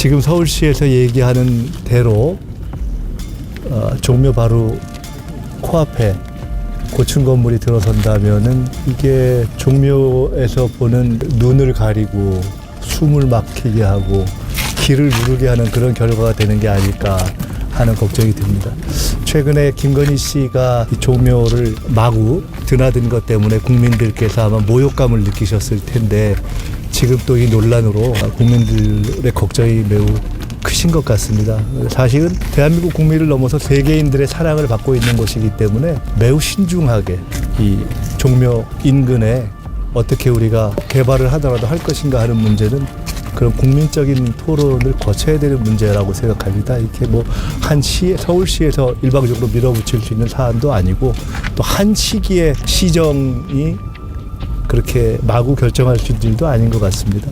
지금 서울시에서 얘기하는 대로 어, 종묘 바로 코앞에 고층 건물이 들어선다면은 이게 종묘에서 보는 눈을 가리고 숨을 막히게 하고 길을 누르게 하는 그런 결과가 되는 게 아닐까 하는 걱정이 듭니다. 최근에 김건희 씨가 이 종묘를 마구 드나든 것 때문에 국민들께서 아마 모욕감을 느끼셨을 텐데 지금 또 이 논란으로 국민들의 걱정이 매우 크신 것 같습니다. 사실은 대한민국 국민을 넘어서 세계인들의 사랑을 받고 있는 곳이기 때문에 매우 신중하게 이 종묘 인근에 어떻게 우리가 개발을 하더라도 할 것인가 하는 문제는 그런 국민적인 토론을 거쳐야 되는 문제라고 생각합니다. 이렇게 뭐 한 시, 서울시에서 일방적으로 밀어붙일 수 있는 사안도 아니고 또 한 시기에 시정이 그렇게 마구 결정할 수 있는 일도 아닌 것 같습니다.